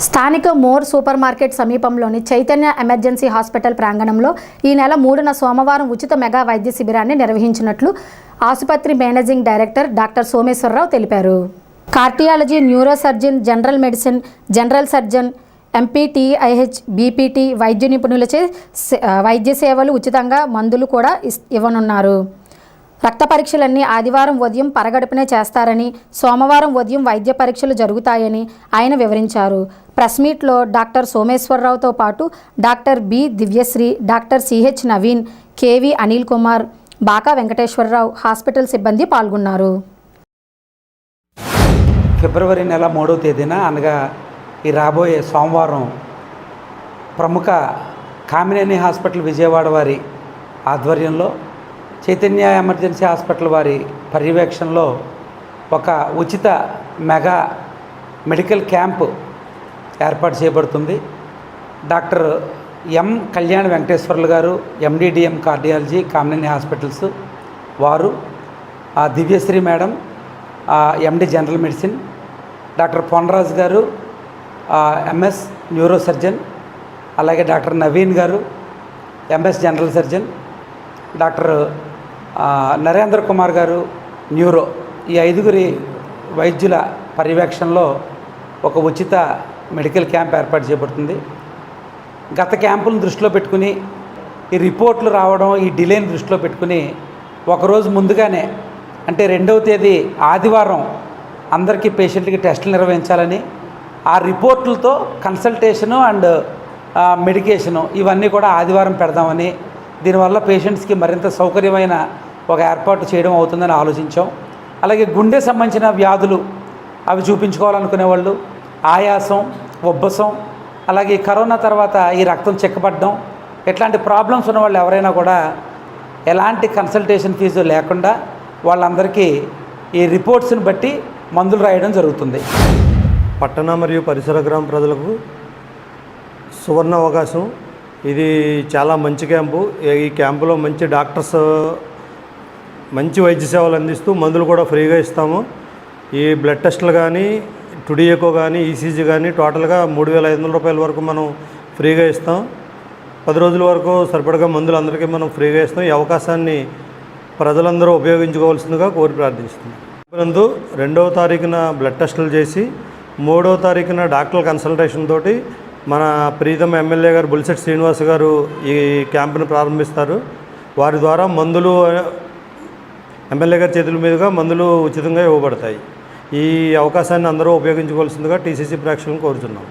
స్థానిక more super market సమీపంలోని Chaitanya emergency hospital ప్రాంగణంలో ఈ నెల మూడున సోమవారం ఉచిత మెగా వైద్య శిబిరాన్ని నిర్వహించినట్లు ఆసుపత్రి మేనేజింగ్ డైరెక్టర్ డాక్టర్ సోమేశ్వరరావు తెలిపారు. Cardiology neurosurgeon general medicine general surgeon ఎంపీటీఐహెచ్ BPT వైద్య నిపుణులచే వైద్య సేవలు ఉచితంగా మందులు కూడా ఇస్- ఇవ్వనున్నారు. రక్త పరీక్షలన్నీ ఆదివారం ఉదయం పరగడుపునే చేస్తారని సోమవారం ఉదయం వైద్య పరీక్షలు జరుగుతాయని ఆయన వివరించారు. ప్రెస్ మీట్లో డాక్టర్ సోమేశ్వరరావుతో పాటు doctor B Divyasri doctor CH Naveen KV Anil Kumar Baka Venkateswararao hospital సిబ్బంది పాల్గొన్నారు. ఫిబ్రవరి నెల మూడవ తేదీన అనగా ఈ రాబోయే సోమవారం ప్రముఖ కామినేని హాస్పిటల్ విజయవాడ వారి ఆధ్వర్యంలో చైతన్య ఎమర్జెన్సీ హాస్పిటల్ వారి పర్యవేక్షణలో ఒక ఉచిత మెగా మెడికల్ క్యాంపు ఏర్పాటు చేయబడుతుంది. డాక్టర్ ఎం కళ్యాణ్ వెంకటేశ్వర్లు గారు ఎండిడిఎం కార్డియాలజీ కామినేని హాస్పిటల్స్ వారు ఆ Divyasri madam MD general medicine doctor Ponraj గారు ఎంఎస్ న్యూరో సర్జన్ అలాగే డాక్టర్ నవీన్ గారు MS general surgeon doctor Narendra Kumar గారు న్యూరో. ఈ ఐదుగురి వైద్యుల పర్యవేక్షణలో ఒక ఉచిత మెడికల్ క్యాంప్ ఏర్పాటు చేయబడుతుంది గత క్యాంపులను దృష్టిలో పెట్టుకుని ఈ రిపోర్ట్లు రావడం ఈ డిలేని దృష్టిలో పెట్టుకుని ఒకరోజు ముందుగానే అంటే రెండవ తేదీ ఆదివారం అందరికీ పేషెంట్కి టెస్టులు నిర్వహించాలని ఆ రిపోర్ట్లతో కన్సల్టేషను అండ్ మెడికేషను ఇవన్నీ కూడా ఆదివారం పెడదామని దీనివల్ల పేషెంట్స్కి మరింత సౌకర్యమైన ఒక ఏర్పాటు చేయడం అవుతుందని ఆలోచించాం. అలాగే గుండె సంబంధించిన వ్యాధులు అవి చూపించుకోవాలనుకునే వాళ్ళు ఆయాసం ఉబ్బసం అలాగే కరోనా తర్వాత ఈ రక్తం చెక్కబడడం ఇట్లాంటి ప్రాబ్లమ్స్ ఉన్న వాళ్ళు ఎవరైనా కూడా ఎలాంటి కన్సల్టేషన్ ఫీజు లేకుండా వాళ్ళందరికీ ఈ రిపోర్ట్స్ని బట్టి మందులు రాయడం జరుగుతుంది. పట్టణ మరియు పరిసర గ్రామ ప్రజలకు సువర్ణ అవకాశం. ఇది చాలా మంచి క్యాంపు. ఈ క్యాంపులో మంచి డాక్టర్స్ మంచి వైద్య సేవలు అందిస్తూ మందులు కూడా ఫ్రీగా ఇస్తాము. ఈ బ్లడ్ టెస్టులు కానీ టుడియకో కానీ ఈసీజీ కానీ టోటల్గా మూడు వేల ఐదు వందల రూపాయల వరకు మనం ఫ్రీగా ఇస్తాం. పది రోజుల వరకు సరిపడగా మందులు అందరికీ మనం ఫ్రీగా ఇస్తాం. ఈ అవకాశాన్ని ప్రజలందరూ ఉపయోగించుకోవాల్సిందిగా కోరి ప్రార్థిస్తున్నాం. నందు రెండవ తారీఖున బ్లడ్ టెస్టులు చేసి మూడవ తారీఖున డాక్టర్ కన్సల్టేషన్ తోటి మన ప్రీతం ఎమ్మెల్యే గారు బుల్సెట్ శ్రీనివాస్ గారు ఈ క్యాంపును ప్రారంభిస్తారు. వారి ద్వారా మందులు ఎమ్మెల్యే గారి చేతుల మీదుగా మందులు ఉచితంగా ఇవ్వబడతాయి. ఈ అవకాశాన్ని అందరూ ఉపయోగించుకోవాల్సిందిగా టీసీసీ ప్రేక్షకులను కోరుతున్నాం